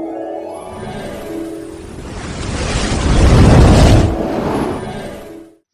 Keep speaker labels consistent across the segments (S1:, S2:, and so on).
S1: Bye.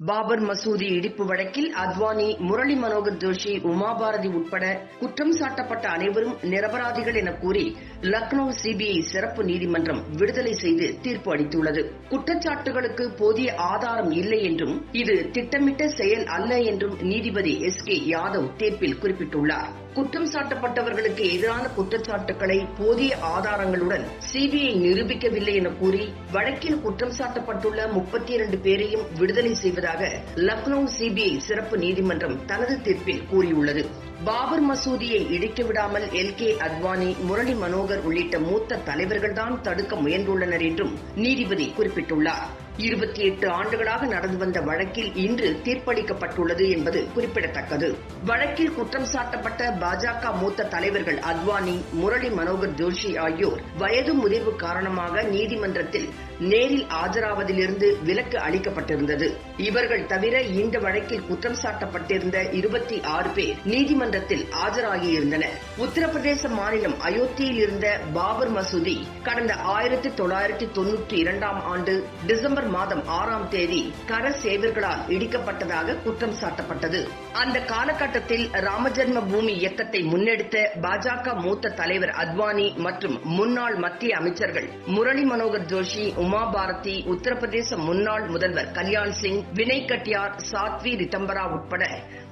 S1: Babur மசூதி இடிப்பு வழக்கில் அத்வானி முரளி மனோகர் ஜோஷி உமாபாரதி உட்பட குற்றம் சாட்டப்பட்ட அனைவரும் நிரபராதிகள் என கூறி லக்னோ சிபிஐ சிறப்பு நீதிமன்றம் விடுதலை செய்து தீர்ப்பு அளித்துள்ளது. குற்றச்சாட்டுகளுக்கு போதிய ஆதாரம் இல்லை என்றும் இது திட்டமிட்ட செயல் அல்ல என்றும் நீதிபதி எஸ் கே யாதவ் தீர்ப்பில் குறிப்பிட்டுள்ளார். குற்றம் சாட்டப்பட்டவர்களுக்கு எதிரான குற்றச்சாட்டுகளை போதிய ஆதாரங்களுடன் சிபிஐ நிரூபிக்கவில்லை என கூறி வழக்கில் குற்றம் சாட்டப்பட்டுள்ள முப்பத்தி இரண்டு பேரையும் விடுதலை செய்வதாக லக்னோ சிபிஐ சிறப்பு நீதிமன்றம் தனது தீர்ப்பில் கூறியுள்ளது. பாபர் மசூதியை இடிக்க விடாமல் எல். கே. அத்வானி முரளி மனோகர் உள்ளிட்ட மூத்த தலைவர்கள்தான் தடுக்க முயன்றுள்ளனர் என்றும் நீதிபதி குறிப்பிட்டுள்ளார். இருபத்தி எட்டு ஆண்டுகளாக நடந்து வந்த வழக்கில் இன்று தீர்ப்பளிக்கப்பட்டுள்ளது என்பது குறிப்பிடத்தக்கது. வழக்கில் குற்றம் சாட்டப்பட்ட பாஜக மூத்த தலைவர்கள் அத்வானி முரளி மனோகர் ஜோஷி ஆகியோர் வயது முதிர்வு காரணமாக நீதிமன்றத்தில் நேரில் ஆஜராவதிலிருந்து விலக்கு அளிக்கப்பட்டிருந்தது. இவர்கள் தவிர இந்த வழக்கில் குற்றம் சாட்டப்பட்டிருந்த இருபத்தி ஆறு பேர் நீதிமன்றத்தில் ஆஜராகியிருந்தனர். உத்தரப்பிரதேச மாநிலம் அயோத்தியில் இருந்த பாபர் மசூதி கடந்த ஆயிரத்தி தொள்ளாயிரத்தி தொன்னூற்றி இரண்டாம் ஆண்டு டிசம்பர் மாதம் ஆறாம் தேதி கர சேவர்களால் இடிக்கப்பட்டதாக குற்றம் சாட்டப்பட்டது. அந்த காலகட்டத்தில் ராமஜன்ம பூமி இயக்கத்தை முன்னெடுத்த பாஜக மூத்த தலைவர் அத்வானி மற்றும் முன்னாள் மத்திய அமைச்சர்கள் முரளி மனோகர் ஜோஷி உமா பாரதி உத்தரப்பிரதேச முன்னாள் முதல்வர் கல்யாண் சிங் வினய் கட்டியார் சாத்வி ரித்தம்பரா உட்பட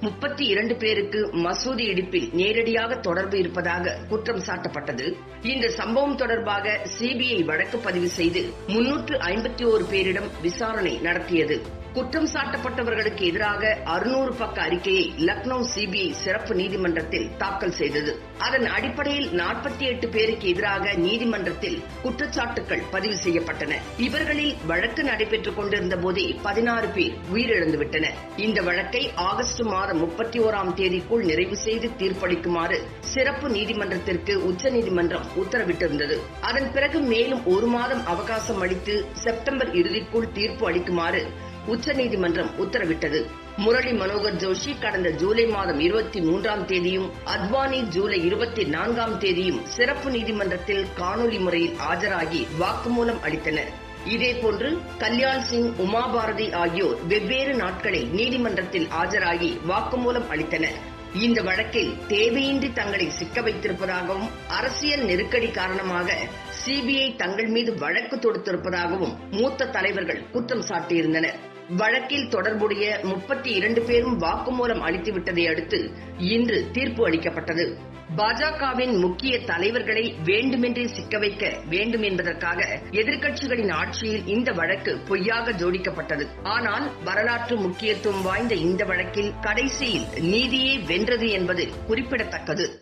S1: முப்பத்தி இரண்டு பேருக்கு மசூதி இடிப்பில் நேரடியாக தொடர்பு இருப்பதாக குற்றம் சாட்டப்பட்டது. இந்த சம்பவம் தொடர்பாக சிபிஐ வழக்கு பதிவு செய்து முன்னூற்று ஐம்பத்தி ஓரு பேரிடம் விசாரணை நடத்தியது. குற்றம் சாட்டப்பட்டவர்களுக்கு எதிராக அறுநூறு பக்க அறிக்கையை லக்னோ சிபிஐ சிறப்பு நீதிமன்றத்தில் தாக்கல் செய்தது. அதன் அடிப்படையில் நாற்பத்தி எட்டு பேருக்கு எதிராக நீதிமன்றத்தில் குற்றச்சாட்டுகள் பதிவு செய்யப்பட்டன. இவர்களில் வழக்கு நடைபெற்றுக் கொண்டிருந்த போதே பதினாறு பேர் உயிரிழந்துவிட்டனர். இந்த வழக்கை ஆகஸ்ட் மாதம் முப்பத்தி ஓராம் தேதிக்குள் நிறைவு செய்து தீர்ப்பளிக்குமாறு சிறப்பு நீதிமன்றத்திற்கு உச்சநீதிமன்றம் உத்தரவிட்டிருந்தது. அதன் பிறகு மேலும் ஒரு மாதம் அவகாசம் அளித்து செப்டம்பர் இறுதிக்குள் தீர்ப்பு அளிக்குமாறு உச்சநீதிமன்றம் உத்தரவிட்டது. முரளி மனோகர் ஜோஷி கடந்த ஜூலை மாதம் இருபத்தி மூன்றாம் தேதியும் அத்வானி ஜூலை இருபத்தி நான்காம் தேதியும் சிறப்பு நீதிமன்றத்தில் காணொலி முறையில் ஆஜராகி வாக்குமூலம் அளித்தனர். இதேபோன்று கல்யாண் சிங் உமாபாரதி ஆகியோர் வெவ்வேறு நாட்களில் நீதிமன்றத்தில் ஆஜராகி வாக்குமூலம் அளித்தனர். இந்த வழக்கில் தேவையின்றி தங்களை சிக்க வைத்திருப்பதாகவும் அரசியல் நெருக்கடி காரணமாக சிபிஐ தங்கள் மீது வழக்கு தொடுத்திருப்பதாகவும் மூத்த தலைவர்கள் குற்றம் சாட்டியிருந்தனர். வழக்கில் தொடர்புடைய முப்பத்தி இரண்டு பேரும் வாக்குமூலம் அளித்துவிட்டதை அடுத்து இன்று தீர்ப்பு அளிக்கப்பட்டது. பாஜகவின் முக்கிய தலைவர்களை வேண்டுமென்றே சிக்க வைக்க வேண்டும் என்பதற்காக எதிர்க்கட்சிகளின் ஆட்சியில் இந்த வழக்கு பொய்யாக ஜோடிக்கப்பட்டது. ஆனால் வரலாற்று முக்கியத்துவம் வாய்ந்த இந்த வழக்கில் கடைசியில் நீதியே வென்றது என்பது குறிப்பிடத்தக்கது.